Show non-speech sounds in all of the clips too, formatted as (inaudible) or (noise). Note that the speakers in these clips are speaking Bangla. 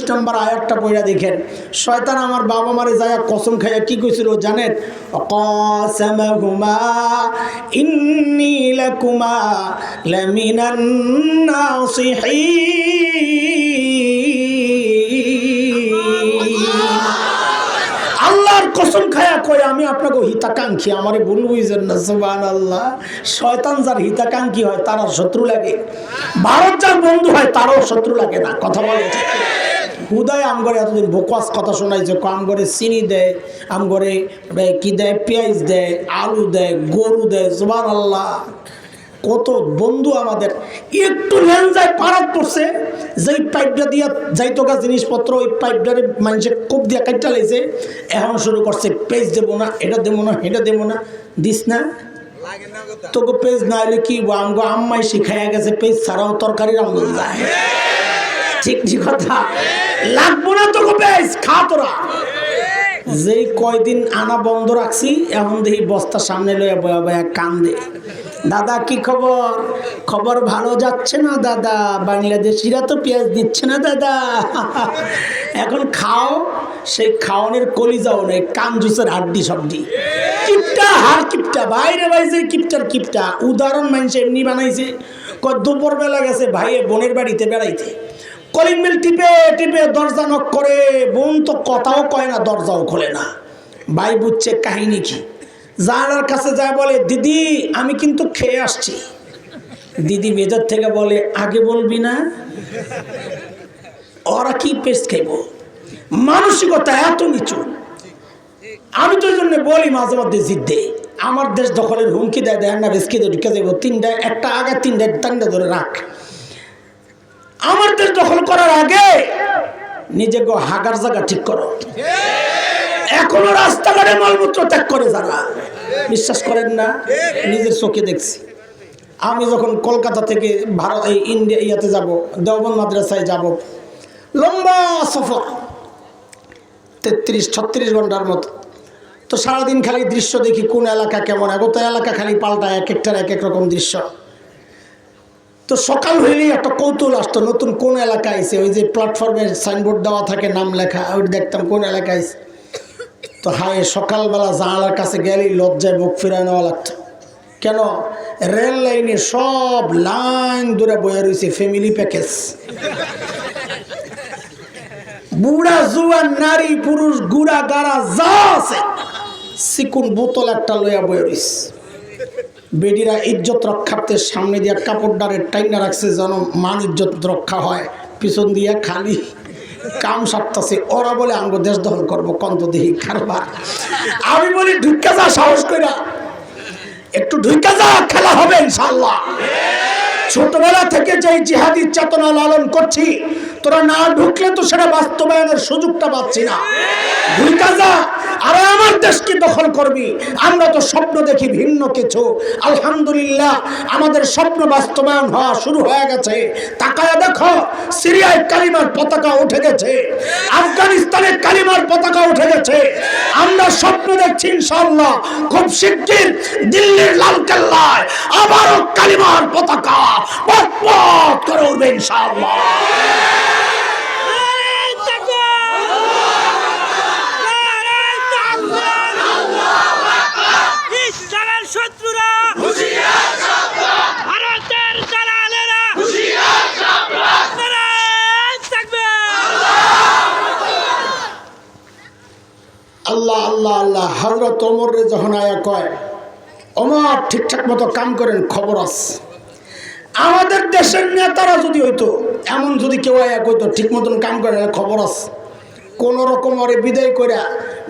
একুশ নম্বর আয়াতটা পড়া দেখেন। শয়তান আমার বাবা মারে যায় কসম খাইয়া কি কইছিল জানেন? আল্লাহর কসম খায়া আমি আপনাকে হিতাকাঙ্ক্ষী, আমারে আল্লাহ শয়তান যার হিতাকাঙ্ক্ষী হয়, তার শত্রু লাগে। যার বন্ধু হয়, তারও শত্রু লাগে না, কথা বলে? হুদায় আম করে এতদিন বকওয়াস কথা শোনাইছে, ক আম করে চিনি দেয় আম করে কি দেয়, পেঁয়াজ দেয়, আলু দেয়, গরু দেয় সুবান আল্লাহ কত বন্ধু আমাদের একটু লেনজায় পারাত পড়ছে, যেই পাইপটা দিয়া যাইতো গা জিনিসপত্র, ওই পাইপটারে মানুষের কোপ দিয়া কাটটা লাইছে, এখন শুরু করছে পেজ দেবো না, এটা দেবো না এটা দেবো না, দিস না। তোকে পেজ না হলে কি আমগো আম্মাই শিখাইয়া গেছে পেজ ছাড়াও তরকারি রান্ধন যায়। ঠিক ঠিক কথা? লাগবো না তোকে পেজ খা তোরা। যেই কয়দিন আনা বন্ধ রাখছি এখন দেখি বস্তার সামনে লইয়া বয়া বয়া কান্দে। দাদা, কি খবর? খবর ভালো যাচ্ছে না, দাদা? বাংলাদেশিরা তো পেঁয়াজ দিচ্ছে না, দাদা। এখন খাও, সেই খাওয়ানোর কলিজাও নেই, কান জুসের হাড্ডি সবডি কিপটা হার কিপটা, বাইরে বাইরে কিপটার কিপটা। উদাহরণ মানুষ এমনি বানাইছে, কয় দুপুর বেলা গেছে ভাইয়ে বোনের বাড়িতে বেড়াইতে। কলিং বেল টিপে টিপে দরজা নক করে, বোন তো কথাও কয় না, দরজাও খোলে না। ভাই বুঝছে কাহিনী কি? জানার কাছে যায় বলে, দিদি, আমি কিন্তু খেয়ে আসছি। দিদি মেজর থেকে বলে, আগে বলবি না, ওরা কি পেস্ট খাইব? মানসিকতা এত নিচু। আমি তো জন্য বলি মাঝে মধ্যে জিদ্দে, আমার দেশ দখলের হুমকি দেয় দেয় না দিয়ে ঢুকে যাব তিনটা একটা আগে তিনটা তিনটা ধরে রাখ। আমার দেশ দখল করার আগে নিজেকে হাগার জায়গা ঠিক করো। এখনও রাস্তাঘাটে মলমূত্র ত্যাগ করে যারা। বিশ্বাস করেন না, নিজের চোখে দেখছি। আমি যখন কলকাতা থেকে ভারত এই ইন্ডিয়া ইয়াতে যাব, দেওবন্দ মাদ্রাসায় যাব, লম্বা সফর, তেত্রিশ, ছত্রিশ ঘণ্টার মতো। তো সারাদিন খালি দৃশ্য দেখি, কোন এলাকা কেমন আগত এলাকা খালি পাল্টায় এক একটার এক এক রকম দৃশ্য। তো সকাল হইলেই একটা কৌতূহল আসতো। নতুন কোন এলাকা আইছে? ওই যে প্ল্যাটফর্মে সাইনবোর্ড দেওয়া থাকে, নাম লেখা, ওই দেখতাম কোন এলাকা আইসে তো হায়, সকালবেলা জানালার কাছে গেলেই লজ্জায় মুখ ফিরায় নেওয়া লাগতো। কেন? রেল লাইনে সব লাইন ধরে বয়ে রয়েছে ফ্যামিলি প্যাকেজ বুড়া, জুয়ান, নারী, পুরুষ, গুড়া, গাড়া, যা আছে চিকুন বোতল একটা লইয়া বয়ে রয়েছে বেডিরা ইজ্জত রক্ষার্থে সামনে দিয়া কাপড়ডারে টাইনা রাখছে যেন মান ইজ্জত রক্ষা হয়। পিছন দিয়া খালি কাম সারতাছে। ওরা বলে, আঙ্গ দেশ দখল করব কন্ত দেহি কারবার। আমি বলি ঢুকা যা, সাহস কইরা। একটু ঢুকা যা, খেলা হবে ইনশাল্লাহ ছোটবেলা থেকে যে জিহাদি চেতনা লালন করছি তোরা না ঢুকলে তো সেটা বাস্তবায়নের সুযোগটা পাচ্ছি না। ঢুকা যা আরে আমার দেশকে দখল করবি। আমরা তো স্বপ্ন দেখি ভিন্ন কিছু। আলহামদুলিল্লাহ, আমাদের স্বপ্ন বাস্তবায়ন হওয়া শুরু হয়ে গেছে। তাকায় দেখো, সিরিয়ায় কালিমার পতাকা উঠে গেছে। আফগানিস্তানের কালিমার পতাকা উঠে গেছে। আমরা স্বপ্ন দেখছি ইনশাল্লাহ খুব শিগগির দিল্লির লাল কেল্লায় আবারও কালিমার পতাকা পথ করে উঠবে ইনশাল্লাহ ইসরায়েল শত্রুরা ভারতের দালালেরা নারায়ণ থাকবে আল্লাহ আল্লাহ আল্লাহ হজরত ওমরে যখন আয়া কয় অমর ঠিকঠাক মতো কাম করেন, খবর আছে। আমাদের দেশের নেতারা যদি হইতো, এমন যদি কেউ আয়া কইতো, ঠিক মতন কাম করে খবর আছে। কোন রকম ওরে বিদায় করে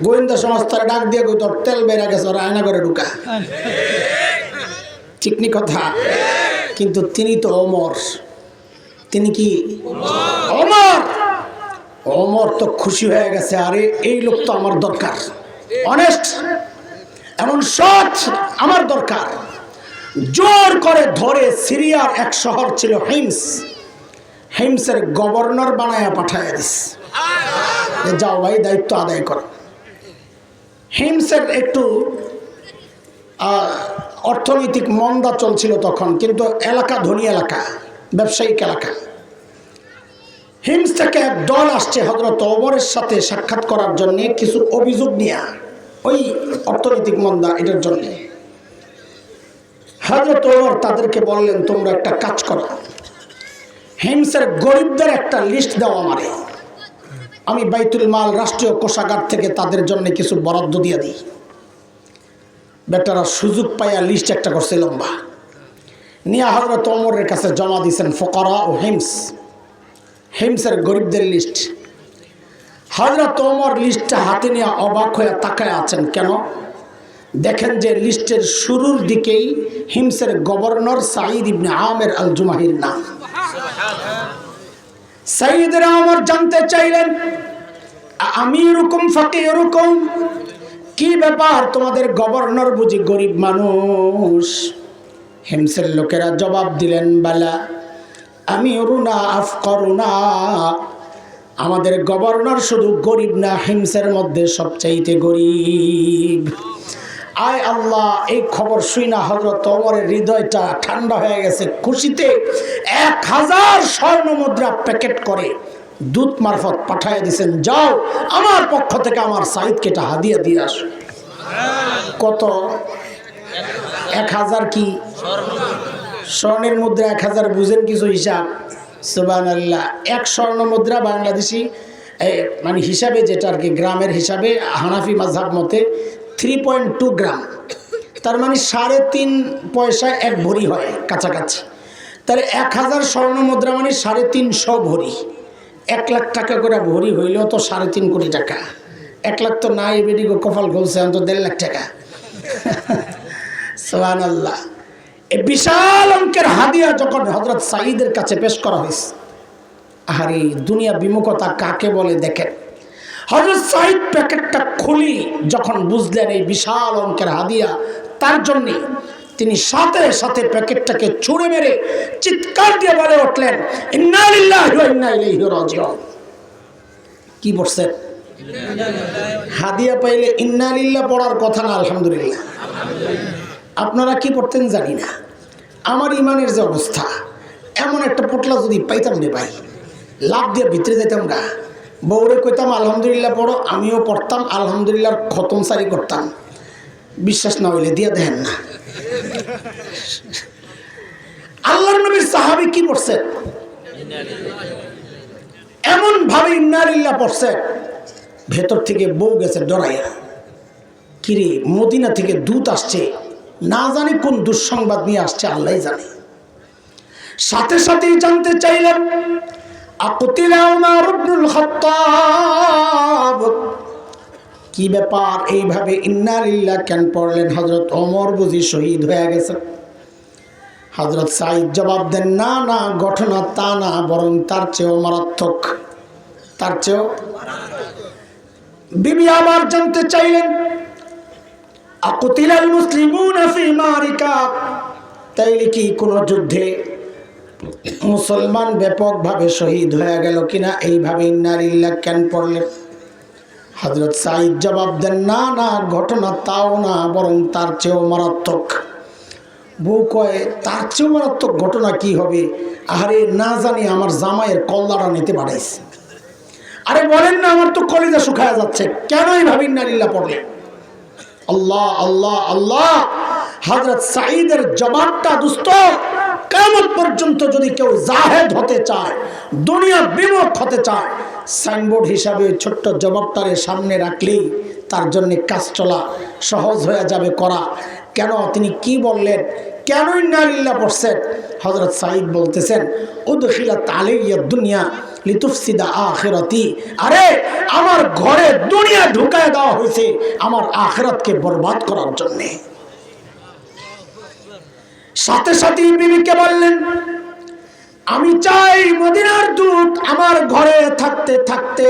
গোয়েন্দা সংস্থার ডাক দিয়ে কইতো, তেল বেড়া গেছে, ওরা আয়না করে ঢুকা। ঠিক নি কথা? কিন্তু তিনি তো অমর তিনি কি? অমর অমর তো খুশি হয়ে গেছে, আরে এই লোক তো আমার দরকার। অনেস্ট এমন সৎ আমার দরকার। জোর করে ধরে সিরিয়ার এক শহর ছিল হিমস হিমসের গভর্নর বানায়া পাঠায় দিস। যাও ভাই, দায়িত্ব আদায় করো। হিমসের একটু অর্থনৈতিক মন্দা চলছিল তখন, কিন্তু এলাকা ধনী এলাকা, ব্যবসায়িক এলাকা। হিমস থেকে এক দল আসছে হজরত ওমরের সাথে সাক্ষাৎ করার জন্যে কিছু অভিযোগ নিয়ে, ওই অর্থনৈতিক মন্দা এটার জন্য। হজরত ওমর তাদেরকে বললেন, তোমরা একটা কাজ করো। হিমসের গরিবদের একটা লিস্ট দাও আমারে। আমি বাইতুল মাল রাষ্ট্রীয় কোষাগার থেকে তাদের জন্য কিছু বরাদ্দ দিয়ে দিই। বেটারা সুযোগ পাইয়া লিস্ট একটা করছে লম্বা। নিয়া হজরত ওমরের কাছে জমা দিয়েছেন ফকরা ও হিমস। হিমসের গরিবদের লিস্ট। হজরত ওমর লিস্টটা হাতে নিয়ে অবাক হয়ে তাকায় আছেন, কেন? দেখেন যে লিস্টের শুরুর দিকেই হিমসের গভর্নর সাঈদ ইবনে আমের আল জুমাহির নাম। সাইদের আমর জানতে চাইলেন আমি এরকম ফাঁকে এরকম কি ব্যাপার তোমাদের গভর্নর বুঝি গরিব মানুষ? হিমসের লোকেরা জবাব দিলেন, বালা আমি অরুণা আফ করুণা আমাদের গভর্নর শুধু গরিব না, হিমসের মধ্যে সবচাইতে গরিব। আয় আল্লাহ, এই খবর শুই না হজরত ওমরের হৃদয়টা ঠান্ডা হয়ে গেছে। খুশিতে এক হাজার স্বর্ণ মুদ্রা প্যাকেট করে দূত মারফত পাঠায় দিছেন যাও, আমার পক্ষ থেকে আমার সাইদকে এটা হাদিয়া দিয়ে আস। কত? এক হাজার কি? স্বর্ণের মুদ্রা এক হাজার, বুঝেন কিছু হিসাব? সুবান আল্লাহ এক স্বর্ণ মুদ্রা বাংলাদেশি মানে হিসাবে যেটা আর কি, গ্রামের হিসাবে, হানাফি মাঝহাব মতে থ্রি পয়েন্ট টু গ্রাম। তার মানে সাড়ে তিন পয়সা এক ভরি হয় কাছাকাছি। তাহলে এক হাজার স্বর্ণ মুদ্রা মানে সাড়ে তিনশো ভরি। এক লাখ টাকা করে ভরি হইলেও তো সাড়ে তিন কোটি টাকা। এক লাখ তো নাই বেডিগো কপাল গলছে অন্ত দেড় লাখ টাকা। (laughs) সোহান আল্লাহ এই বিশাল অঙ্কের হাদিয়া যখন হজরত সাঈদের কাছে পেশ করা হয়েছে, আহারে, দুনিয়া বিমুখতা কাকে বলে দেখেন? হজরত সাঈদ প্যাকেটটা খুলি যখন বুঝলেন এই বিশাল অঙ্কের হাদিয়া, তার জন্যে তিনি সাথে সাথে প্যাকেটটাকে ছুঁড়ে মেরে চিৎকার দিয়ে বলে উঠলেন কি বলছেন? হাদিয়া পাইলে ইন্না লিল্লাহ পড়ার কথা না, আলহামদুলিল্লাহ। আপনারা কি পড়তেন জানি না। আমার ইমানের যে অবস্থা, এমন একটা পোটলা যদি পাইতাম রে ভাই, লাভ দিয়ে ভিতরে যেতাম না বউরে কইতাম, আলহামদুলিল্লাহ পড়ো, আমিও পড়তাম আলহামদুলিল্লাহর খতম সারি করতাম। বিশ্বাস না হইলে দিয়ে দেন না। আল্লাহর নবীর সাহাবি কি পড়ছেন এমন ভাবে ইন্নারিল্লাহ পড়ছে, ভেতর থেকে বউ গেছে ডরাইয়া। কিরে, মদিনা থেকে দূত আসছে। না জানি কোন দুঃসংবাদ নিয়ে আসছে আল্লাহ জানে। সাথে সাথেই জানতে চাইলেন কি ব্যাপার এইভাবে ইন্নালিল্লাহ কেন পড়লেন? হজরত অমর বুঝি শহীদ হয়ে গেছে হজরত সাইদ জবাব দেন, না না, ঘটনা তা না, বরং তার চেয়েও মারাত্মক। তার চেয়েও। বিবি আবার জানতে চাইলেন আকুতিলাল মুসলিমুন ফি তাইলে কি কোনো যুদ্ধে মুসলমান ব্যাপকভাবে শহীদ হয়ে গেল কিনা? এইভাবে ইন্নারিল্লাহ কেন পড়লেন? হজরত সাইদ জবাব দেন, না না, ঘটনা তাও না, বরং তার চেয়েও মারাত্মক। বউ কয় তার চেয়েও মারাত্মক ঘটনা কি হবে? আরে না জানি আমার জামাইয়ের কল্লাটা নিতে পারাইছে। আরে বলেন না, আমার তো কলিজা শুকায় যাচ্ছে। কেন এইভাবে ইন্নারিল্লাহ পড়লেন? আল্লাহ আল্লাহ আল্লাহ। হাজরত সাঈদের জবাবটা দুস্ত কেমন পর্যন্ত যদি কেউ জাহেদ হতে চায়, দুনিয়া বিমুখ হতে চায়, সাইনবোর্ড হিসাবে ছোট্ট জবাবটারে সামনে রাখলেই তার জন্য কাজ চলা সহজ হয়ে যাবে করা। কেন? তিনি কি বললেন? কেনই নালিল্লা পড়ছেন? হজরত সাঈদ বলতেছেন, উদখিলা তালিয়া দুনিয়া লিতুফসিদা আখিরাতি। আরে, আমার ঘরে দুনিয়া ঢুকায় দেওয়া হয়েছে আমার আখিরাতকে বরবাদ করার জন্যে। সাথে সাথে বিবিকে বললেন, আমি চাই মদিনার দূত আমার ঘরে থাকতে থাকতে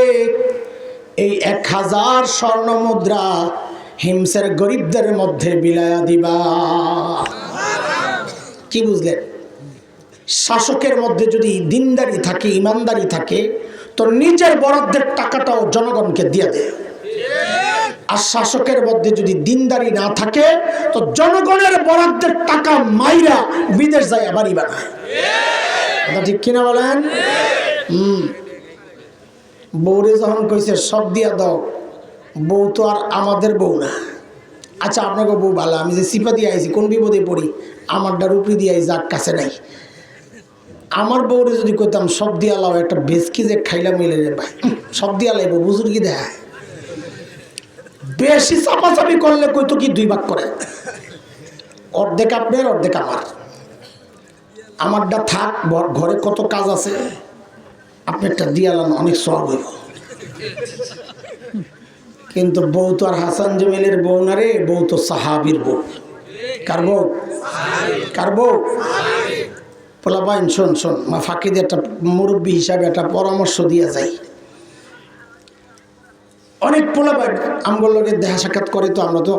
এই এক হাজার স্বর্ণ মুদ্রা হিমসের গরিবদের মধ্যে বিলায়া দিবা। কি বুঝলেন শাসকের মধ্যে যদি দিনদারি থাকে, ইমানদারি থাকে তো নিজের বরাদ্দের টাকাটাও জনগণকে দিয়ে দেয় আর শাসকের মধ্যে যদি দিনদারি না থাকে, তো জনগণের বরাদ্দের টাকা মাইরা বিদেশ যায়, বাড়ি বানায়। ঠিক কিনা বলেন? হুম। বউরে যখন কইছে, সব দিয়া দাও, বউ তো আর আমাদের বউ না। আচ্ছা আপনাকে বউ ভালো, আমি যে সিপা দিয়ে আইছি, কোন বিপদে পড়ি? আমারটার উপরে দিয়ে আই যাক কাছে নাই। আমার বউরে যদি কইতাম, সব দিয়া লাও, একটা বেসকি যে খাইলাম মিলে রে ভাই। সব দিয়া লাইব, বুজুর্গি দেয়? বেশি চাপাচাপি করলে কইতো কি দুই ভাগ করে? অর্ধেক আপনার, অর্ধেক আমার। আমারটা থাক, ঘর- কত কাজ আছে আপনারটা দিয়ালাম অনেক সব হইব। কিন্তু বউ তো আর হাসান জমিলের বউ না রে, বউ তো সাহাবির বউ। কার বউ কার বউ শোন শোন, মা ফাঁকিতে একটা মুরব্বী হিসাবে একটা পরামর্শ দিয়া যায় অনেক পোলাবাইন আমগুলোর লোকের দেখা সাক্ষাৎ করে তো, আমরা তো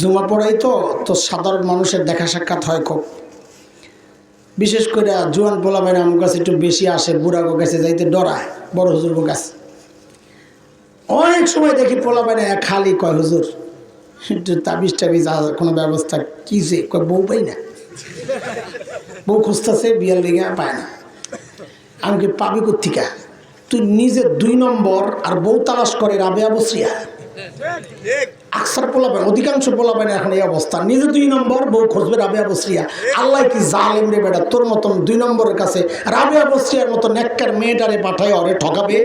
জুমা পড়াই তো তো সাধারণ মানুষের দেখা সাক্ষাৎ হয় খুব। বিশেষ করে জোয়ান পোলাবাইন আমার কাছে একটু বেশি আসে, বুড়া গো কাছে যাইতে ডরায়, বড় হুজুর গো কাছে। অনেক সময় দেখি পোলাবাইনে খালি কয়, হুজুর তাবিজ টাবিজ কোনো ব্যবস্থা কি যে? বউ পাই না। বউ খুঁজতেছে, বিয়ার লেগে পায় না। আমি কি পাবি কোথিকা তুই নিজে দুই নম্বর আর বউ তালাশ করে রাবেয়া বসিয়া আকসার পোলাবেন অধিকাংশ পোলাবেন এখন এই অবস্থা। নিজে দুই নম্বর, বউ খুঁজবে রাবেয়া বসরিয়া। আল্লাহ কি জালেম রে বেটা, তোর মতন দুই নম্বরের কাছে রাবেয়া বসরিয়ার মতো নেককার মেয়েটারে পাঠায় অরে ঠকাবে?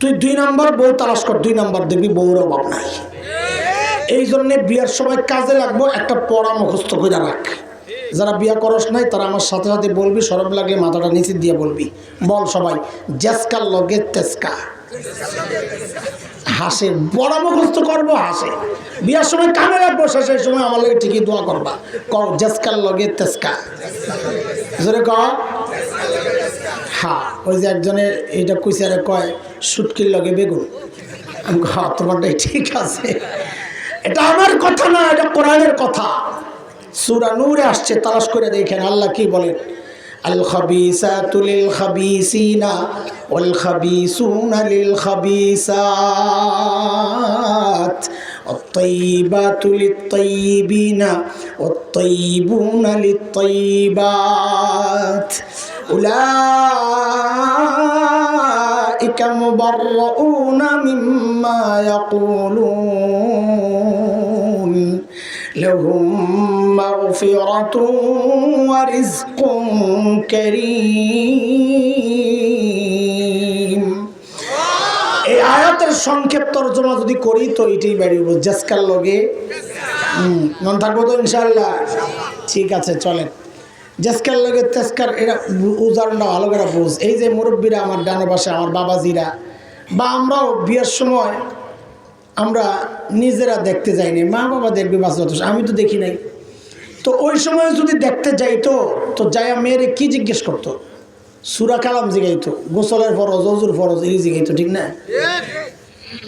তুই দুই নম্বর বউ তালাশ কর, দুই নম্বর দেখবি বউর অভাব নাই। এই জন্যে বিয়ার সময় কাজে লাগবো, একটা পড়া মুখস্থ করে রাখ। যারা বিয়া করস নাই, তারা আমার সাথে সাথে বলবি সরব লাগলে মাথাটা নিচে দিয়ে বলবি। বল সবাই জেসকার লগে তেসকা। হাসে বড় মুখস্থ করব, হাসে। বিয়ার সময় কামে রাখব শেষের সময় আমার লগে ঠিকই দোয়া করবা। কও, জেসকার লগে তেসকা। জোরে ক হ্যাঁ ওই যে একজনের এইটা কুইসারে কয় সুটকির লগে বেগুন আমি কই, হ্যাঁ তোমারটাই ঠিক আছে এটা আমার কথা না এটা কোরআনের কথা সুরা নূরে আসছে তালাশ করে দেখেন আল্লাহ কি বলেন আল খাবিসাতু লিল খাবিসিনা ওয়াল খাবিসুনা লিল খাবিসাত الطيبات للطيبين والطيبون للطيبات أولئك مبرؤون مما يقولون لهم مغفرة ورزق كريم এই আয়াতের সংক্ষেপ তর্জমা যদি করি তো এটাই বেরিয়ে জেসকার লগে হুম, মন থাকবো তো ইনশাল্লাহ ঠিক আছে চলেন জেসকার লগে তেসকার, এরা উদাহরণটা ভালো করে বুঝ। এই যে মুরব্বীরা আমার ডানে পাশে, আমার বাবাজিরা, বা আমরাও বিয়ের সময় আমরা নিজেরা দেখতে যাইনি মা বাবা দেখবে বাস যথেষ্ট আমি তো দেখি নাই। তো ওই সময় যদি দেখতে যাইতো, তো যাইয়া মেয়েরে কি জিজ্ঞেস করতো? সুরা কালাম জিগাইতো, গোসলের ফরজ, অজুর ফরজ, এই জিগাইতো, ঠিক না?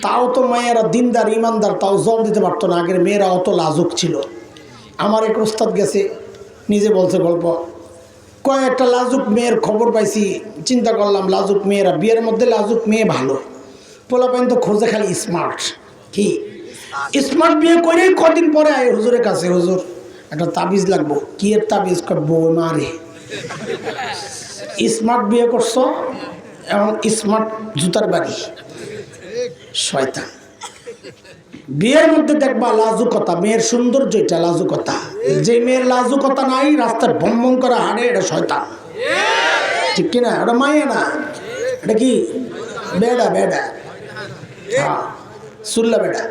তাও তো মায়েরা দিনদার, ইমানদার, তাও জল দিতে পারতো না। আগের মেয়েরা অত লাজুক ছিল। আমার এক ওস্তাদ গেছে নিজে বলছে গল্প। কয়েকটা লাজুক মেয়ের খবর পাইছি, চিন্তা করলাম লাজুক মেয়েরা, বিয়ের মধ্যে লাজুক মেয়ে ভালো। পোলাপাইন তো খোঁজে খালি স্মার্ট কি? স্মার্ট বিয়ে করেই কদিন পরে আয় হুজুরের কাছে, হুজুর। একটা তাবিজ লাগবো। কি এর তাবিজ? কয় বউ মারে স্মার্ট বিয়ে করছ? এবং স্মার্ট জুতার বাড়ি। শয়তান। বিয়ের মধ্যে দেখবা লাজুকতা, মেয়ের সৌন্দর্য এটা লাজুকতা। যে মেয়ের লাজুকতা নাই রাস্তায় ভ্রমণ করে হারে এটা শয়তান। ঠিক কিনা? এটা মাইয়া না? এটা কি? বেডা বেডা। হ্যাঁ সুল্লা বেডা।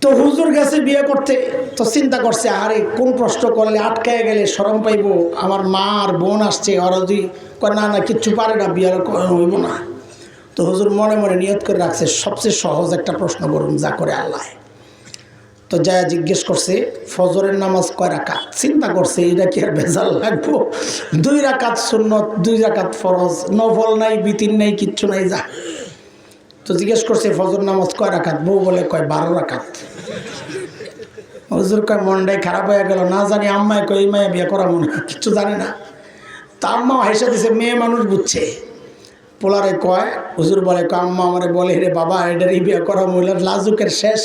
তো হুজুর গেছে বিয়ে করতে, তো চিন্তা করছে, আরে, কোন প্রশ্ন করলে আটকায় গেলে সরম পাইব? আমার মা আর বোন আসছে, ওরা যদি না না, কিচ্ছু পারে না, বিয়ে হইব না। তো হুজুর মনে মনে নিয়ত করে রাখছে, সবচেয়ে সহজ একটা প্রশ্ন করুন, যা করে আল্লাহ। তো যা জিজ্ঞেস করছে, ফজরের নামাজ কয় রাকাত? চিন্তা করছে, এটা কি আর ভেজাল লাগবো? দুই রাকাত সুন্নত, দুই রাকাত ফরজ, নফল নাই, বিতিন নাই, কিচ্ছু নাই, যা। তো জিজ্ঞেস করছে, ফজর নামাজ কয় রাখাত বউ বলে, কয় বারো রাখাত হজুর কয়, মনটাই খারাপ হয়ে গেল, না জানি আম্মায় কয়, এই মায়া বিয়ে করা মনে কিচ্ছু জানে না। তা আম্মা হাইসা দিছে, মেয়ে মানুষ বুঝছে। পোলারে কয়, হুজুর বলে, কয়, আম্মা আমারে বলে রে বাবা এটার এই বিয়ে করা মহিলার লাজুকের শেষ।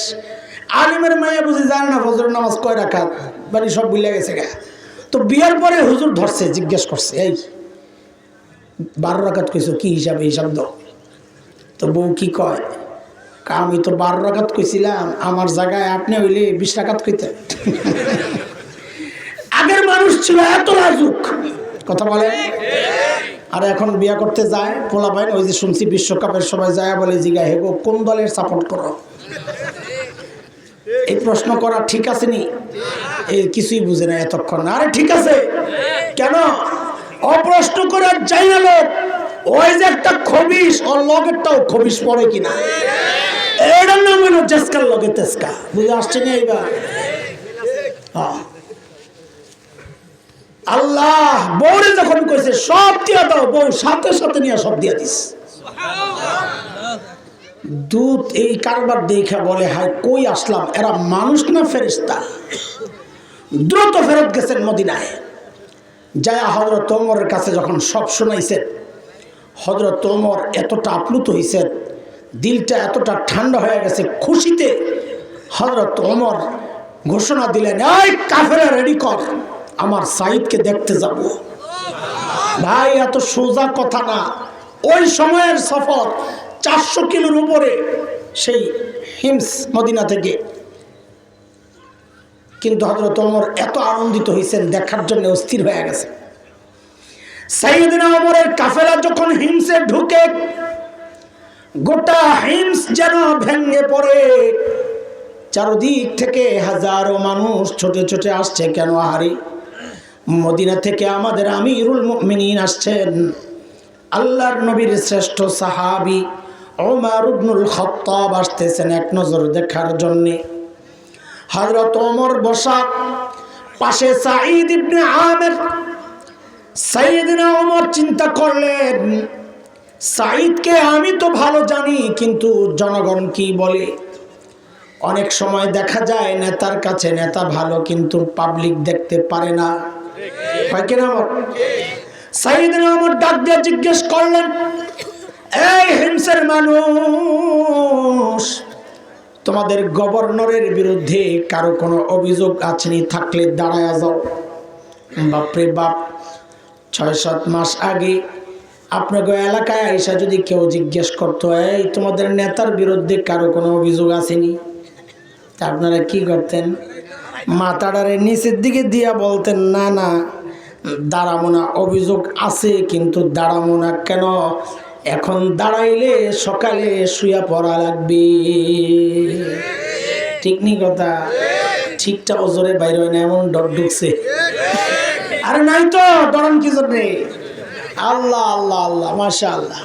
আলিমের মায়া বুঝি জানে না ফজর নামাজ কয় রাখাত বাড়ি সব ভুলে গেছে গা। তো বিয়ার পরে হুজুর ধরছে, জিজ্ঞেস করছে, এই, বারো রাখাত কইছো, কি হিসাবে হিসাব দাও? তো বউ কি কয় আমি তো বারো রাখাত কইছিলাম, আমার জায়গায় আপনি হইলে বিশ রাখাত কইতেন। (laughs) আগের মানুষ ছিল এত লাজুক কথা বলে? আর এখন বিয়া করতে যায় পোলা ভাই ওই যে শুনছি বিশ্বকাপের সবাই যায় বলে জিগা হেগো কোন দলের সাপোর্ট করো? এই প্রশ্ন করা ঠিক আছে নি? কিছুই বুঝে না এতক্ষণ। আরে ঠিক আছে। কেন? অপ্রশ্ন করে আর যাই না লোক। ওই যে একটা খবিস ওর লগেরটাও খবিস পড়ে কিনা। এটার নাম হলো জেসকার লগে তেসকা বুঝে আসছে না এইবার। আল্লাহ, বউরে যখন কইছে, সব দিয়া দাও, বউ সাথে সাথে নিয়ে সব দিয়া দিস। দুধ এই কারবার দেখা বলে, হায়, কই আসলাম? এরা মানুষ না ফেরিস্তা দ্রুত ফেরত গেছেন মদিনায়। যায়া হজরত ওমরের কাছে যখন সব শোনাইছেন হজরত ওমর এতটা আপ্লুত হয়েছেন দিলটা এতটা ঠান্ডা হয়ে গেছে, খুশিতে হজরত ওমর ঘোষণা দিলেন, এই কাফেরা রেডি কর, আমার সাইদকে দেখতে যাব। ভাই, এত সোজা কথা না। ওই সময়ের সফর চারশো কিলোর উপরে সেই হিমস মদিনা থেকে। কিন্তু হজরত ওমর এত আনন্দিত হয়েছেন দেখার জন্য অস্থির হয়ে গেছে। সাইদিনা ওমরের কাফেলা যখন হিমসে ঢুকে, গোটা হিমস যেন ভেঙে পড়ে। চারদিক থেকে হাজারো মানুষ ছোটে ছোটে আসছে, কেন আহারি? মদিনা থেকে আমাদের আমিরুল মুমিনিন আসছেন। আল্লাহর নবীর শ্রেষ্ঠ সাহাবি ওমর ইবনুল খত্তাব আসতেছেন এক নজর দেখার জন্যে। হযরত ওমর বসা, পাশে সাঈদ ইবনে আমের। সাইয়েদনা ওমর চিন্তা করলেন, সাঈদকে আমি তো ভালো জানি, কিন্তু জনগণ কি বলে? অনেক সময় দেখা যায়, নেতার কাছে নেতা ভালো, কিন্তু পাবলিক দেখতে পারে না। হয় কিনা আমার? সাইদিনা আমার ডাক দিয়ে জিজ্ঞেস করলেন এই হিংসের মানুষ, তোমাদের গভর্নরের বিরুদ্ধে কারও কোনো অভিযোগ আছে থাকলে দাঁড়ায় যাও। বাপরে বাপ, ছয় সাত মাস আগে আপনাকে এলাকায় আইসা যদি কেউ জিজ্ঞেস করতো, এই তোমাদের নেতার বিরুদ্ধে কারও কোনো অভিযোগ আসেনি তা আপনারা কি করতেন? মাথাটারে নিচের দিকে দিয়া বলতেন, না না দাঁড়াবো না, অভিযোগ আছে, কিন্তু দাঁড়াবো না কেন? এখন দাঁড়াইলে সকালে শুয়া পড়া লাগবে। ঠিক নি কথা? ঠিকটা ওজরে বাইরে হয় না, এমন ডর ঢুকছে। আরে নাই তো ডরান কি জন্যে? আল্লাহ আল্লাহ আল্লাহ মাশা আল্লাহ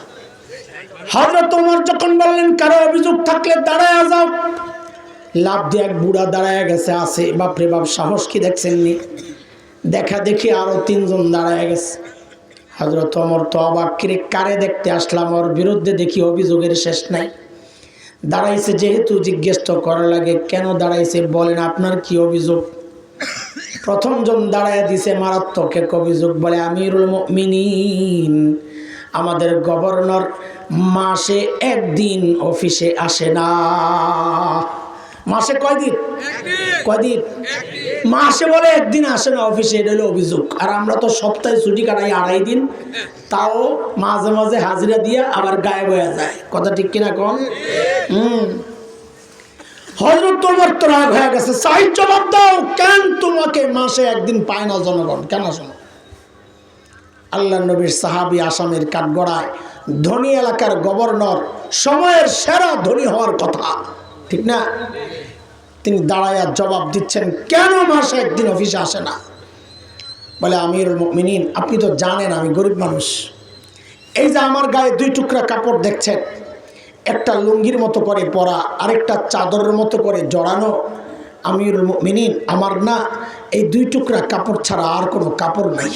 হজরত তোমার যখন বললেন, কারও অভিযোগ থাকলে দাঁড়ায় যাও। লাভ দিয়ে এক বুড়া দাঁড়ায় গেছে, আছে। বাপরে বাপ, সাহস কি দেখছেননি? দেখা দেখি আরও তিনজন দাঁড়ায় গেছে। হজরত অমর তো অবাক, কিরে দেখতে আসলাম? ওর বিরুদ্ধে দেখি অভিযোগের শেষ নাই। দাঁড়াইছে, যেহেতু জিজ্ঞেস তো করা লাগে, কেন দাঁড়াইছে বলেন, আপনার কি অভিযোগ? প্রথম জন দাঁড়ায় দিছে, মারাত্মক এক অভিযোগ। বলে, আমিরুল মিনিন আমাদের গভর্নর মাসে একদিন অফিসে আসে না। মাসে কয়দিন? কয়দিন মাসে বলে একদিন আসে না অফিসে, এটা অভিযোগ। আর আমরা তো সপ্তাহে ছুটি কাটাই আড়াই দিন। তাও মাঝে মাঝে হাজিরা দিয়ে আবার গায়ে বয়ে যায়। কথা ঠিক কিনা কম? হুম। হজরত তোমার তো রাগ হয়ে গেছে। সাই জবাব দাও, কেন তোমাকে মাসে একদিন পায় না জনগণ? কেন শোনো? আল্লাহ নবীর সাহাবি আসামের কাঠগড়ায় ধনী এলাকার গভর্নর, সময়ের সেরা ধনী হওয়ার কথা। ঠিক না? তিনি দাঁড়ায় জবাব দিচ্ছেন, কেন মাসে একদিন অফিসে আসে না? বলে আমির মিনিন আপনি তো জানেন আমি গরিব মানুষ। এই যে আমার গায়ে দুই টুকরা কাপড় দেখছেন, একটা লুঙ্গির মতো করে পরা, আরেকটা চাদরের মতো করে জড়ানো আমির মিনিন আমার না এই দুই টুকরা কাপড় ছাড়া আর কোনো কাপড় নাই।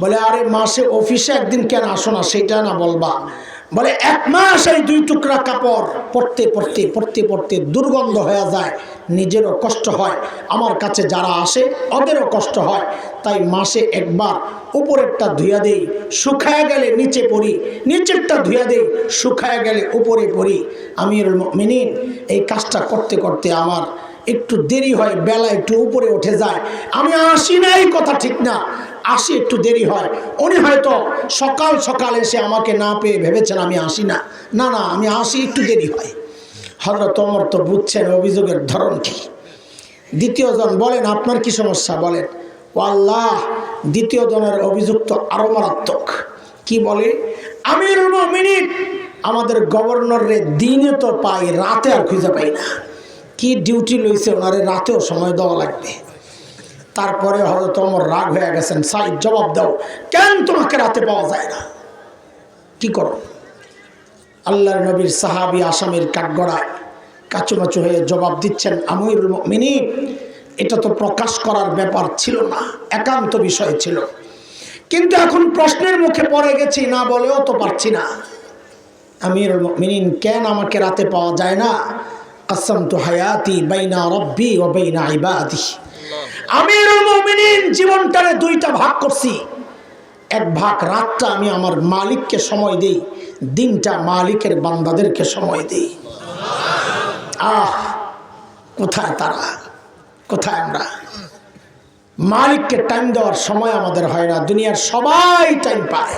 বলে, আরে মাসে অফিসে একদিন কেন আসো না, সেটা না বলবা। বলে এক মাস এই দুই টুকরা কাপড় পড়তে পড়তে পড়তে পড়তে দুর্গন্ধ হয়ে যায়, নিজেরও কষ্ট হয়। আমার কাছে যারা আসে, ওদেরও কষ্ট হয়। তাই মাসে একবার উপরেরটা ধুয়া দেই, শুকায় গেলে নিচে পড়ি, নিচেরটা ধুয়া দেই, শুকায় গেলে উপরে পড়ি। আমির মিনিন এই কাজটা করতে করতে আমার একটু দেরি হয়, বেলা একটু উপরে উঠে যায়। আমি আসি না, এই কথা ঠিক না। আসি, একটু দেরি হয়। উনি হয়তো সকাল সকাল এসে আমাকে না পেয়ে ভেবেছেন আমি আসি না। না না, আমি আসি, একটু দেরি হয়। হজরত অমর তো বুঝছেন অভিযোগের ধরন কি। দ্বিতীয় জন বলেন, আপনার কি সমস্যা? বলেন ও আল্লাহ দ্বিতীয় জনের অভিযোগ তো আরও মারাত্মক। কি বলে? আমির মিনিট আমাদের গভর্নর রে দিনে তো পাই, রাতে আর খুঁজে পাই না। কি ডিউটি লইছে ওনারে রাতেও সময় দেওয়া লাগবে। তারপরে হয়তো আমার রাগ হয়ে গেছেন। সাই জবাব দাও, কেন তোমাকে রাতে পাওয়া যায় না? কি করো? আল্লাহর নবীর সাহাবি আসামের কাঠগড়ায় কাচুমাচু হয়ে জবাব দিচ্ছেন, আমিরুল মিনি এটা তো প্রকাশ করার ব্যাপার ছিল না, একান্ত বিষয় ছিল। কিন্তু এখন প্রশ্নের মুখে পড়ে গেছি, না বলেও তো পারছি না। আমিরুল মিনিন কেন আমাকে রাতে পাওয়া যায় না? কাসম তো হায়াতি বাইনা রব্বি ও বাইনা ইবাদি। মুমিনিন জীবনটারে দুইটা ভাগ করছি। এক ভাগ রাতটা আমি আমার মালিককে সময় দিই, দিনটা মালিকের বান্দাদেরকে সময় দিই। আহ, কোথায় তারা? কোথায় আমরা? মালিককে টাইম দেওয়ার সময় আমাদের হয় না, দুনিয়ার সবাই টাইম পায়।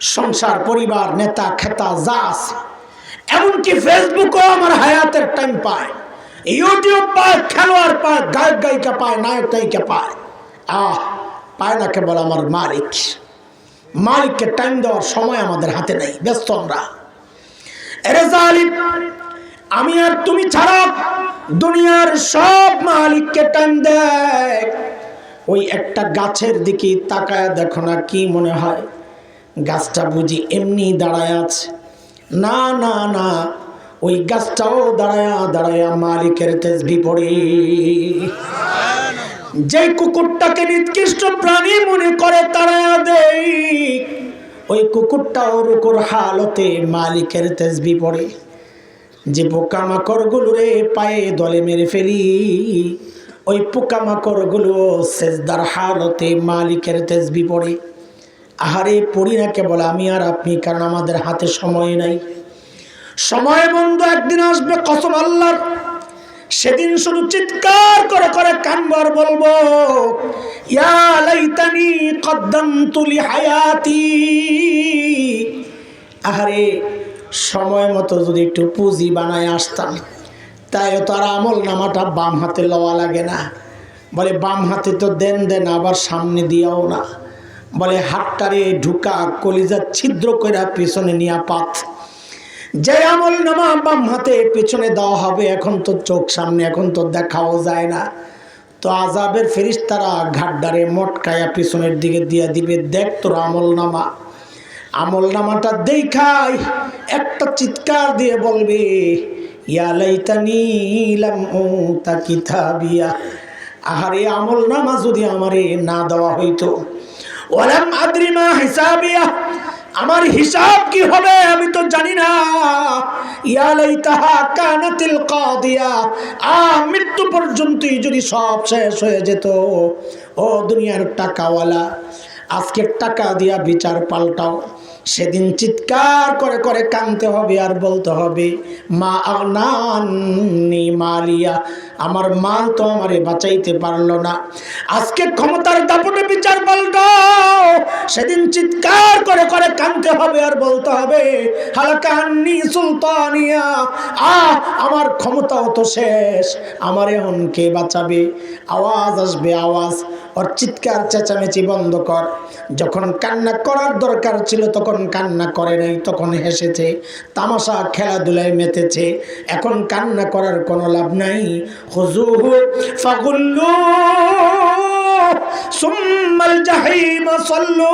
সংসার, পরিবার, নেতা, খেতা আছে। এমনকি ফেসবুকও আমার হায়াতের টাইম পায়। ইউটিউব পায়, খেলোয়াড় পায়, গায়ক, গায়িকা পায়, নায়ক নায়িকা পায়। আহ, পায় না কেবল আমার মালিক। মালিককে টাইম দেওয়ার সময় আমাদের হাতে নেই, ব্যস্ত আমরা। আমি আর তুমি ছাড়া দুনিয়ার সব মালিককে টাইম দেয়। ওই একটা গাছের দিকে তাকায় দেখো না কি মনে হয়। গাছটা বুঝি এমনি দাঁড়ায় আছে। না না না ওই গাছটাও দাঁড়ায়া দাঁড়ায়া মালিকের তেজবি পড়ে। যে কুকুরটাকে নিকৃষ্ট প্রাণী মনে করে তারা দেই ওই কুকুরটা কুকুরটাও রুকুর হালতে মালিকের তেজবি পড়ে। যে পোকামাকড়গুলো রে পায়ে দলে মেরে ফেলি, ওই পোকামাকড়গুলো সেজদার হালতে মালিকের তেজবি পড়ে। আহারে পড়ি না কেবল আমি আর আপনি, কারণ আমাদের হাতে সময় নাই। সময় বন্ধু একদিন আসবে, কসম আল্লাহর। সেদিন শুধু চিৎকার করে করে কানবার বলব, ইয়া লাইতানি কদ্দামতু লিহায়াতি। আহারে, সময় মতো যদি একটু পুঁজি বানায় আসতাম, তাই তো আর আমল নামাটা বাম হাতে লওয়া লাগে না। বলে, বাম হাতে তো দেন দেন, আবার সামনে দিয়াও না। বলে, হাতটারে ঢুকা, কলিজা ছিদ্র কইরা পিছনে নিয়া পাত। যে আমল নামা বাম হাতে পেছনে দেওয়া হবে, এখন তো চোখ সামনে, এখন তো দেখাও যায় না। তো আজাবের ফেরিস্তারা ঘাটডারে মটকায়া পিছনের দিকে দিয়ে দিবে, দেখ তোর আমল নামা। আমল নামাটা দেখাই, একটা চিৎকার দিয়ে বলবে আহারে, আমল নামা যদি আমারে না দেওয়া হইতো। ওলাম আদ্রিমা হিসাবিয়া। আমার হিসাব কি হবে আমি তো জানি না। ইয়ালাই তাহা কানাতিল কাদিয়া। আ মৃত্যু পর্যন্তই যদি সব শেষ হয়ে যেত, ও দুনিয়ার টাকাওয়ালা। আজকে টাকা দিয়া বিচার পাল্টাও। সেদিন চিৎকার করে করে কানতে হবে আর বলতে হবে, মা আনানি মালিয়া, আমার মাল তো আমারে বাঁচাইতে পারল না। আজকে ক্ষমতার দাপটে বিচার পাল্টাও। সেদিন চিৎকার করে করে কানতে হবে আর বলতে হবে হালকান্নি সুলতানিয়া আ আমার ক্ষমতাও তো শেষ, আমার এখন কে বাঁচাবে? আওয়াজ আসবে আওয়াজ। ওর চিৎকার চেঁচামেচি বন্ধ কর। যখন কান্না করার দরকার ছিল, তখন কান্না করে নাই, তখন হেসেছে, তামাশা খেলাধুলায় মেতেছে। এখন কান্না করার কোনো লাভ নাই। হুজুহু ফাগুল্লু, সুম্মাল জাহিম, সাল্লু